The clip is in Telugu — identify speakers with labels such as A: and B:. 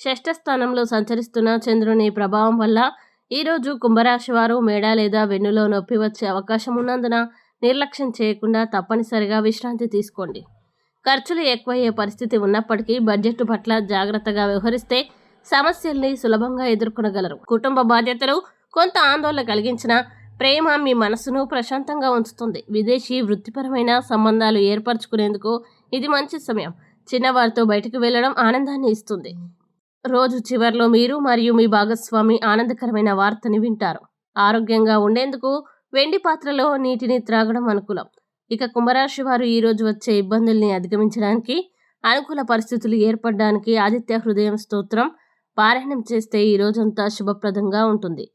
A: షష్ఠ స్థానంలో సంచరిస్తున్న చంద్రుని ప్రభావం వల్ల ఈరోజు కుంభరాశి వారు మేడ లేదా వెన్నులో నొప్పి వచ్చే అవకాశం ఉన్నందున నిర్లక్ష్యం చేయకుండా తప్పనిసరిగా విశ్రాంతి తీసుకోండి. ఖర్చులు ఎక్కువయ్యే పరిస్థితి ఉన్నప్పటికీ బడ్జెట్ పట్ల జాగ్రత్తగా వ్యవహరిస్తే సమస్యల్ని సులభంగా ఎదుర్కొనగలరు. కుటుంబ బాధ్యతలు కొంత ఆందోళన కలిగించిన ప్రేమ మీ మనసును ప్రశాంతంగా ఉంచుతుంది. విదేశీ వృత్తిపరమైన సంబంధాలు ఏర్పరచుకునేందుకు ఇది మంచి సమయం. చిన్నవారితో బయటకు వెళ్ళడం ఆనందాన్ని ఇస్తుంది. రోజు చివర్లో మీరు మరియు మీ భాగస్వామి ఆనందకరమైన వార్తని వింటారు. ఆరోగ్యంగా ఉండేందుకు వెండి పాత్రలో నీటిని త్రాగడం అనుకూలం. ఇక కుంభరాశి వారు ఈరోజు వచ్చే ఇబ్బందుల్ని అధిగమించడానికి అనుకూల పరిస్థితులు ఏర్పడడానికి ఆదిత్య హృదయం స్తోత్రం పారాయణం చేస్తే ఈ రోజంతా శుభప్రదంగా ఉంటుంది.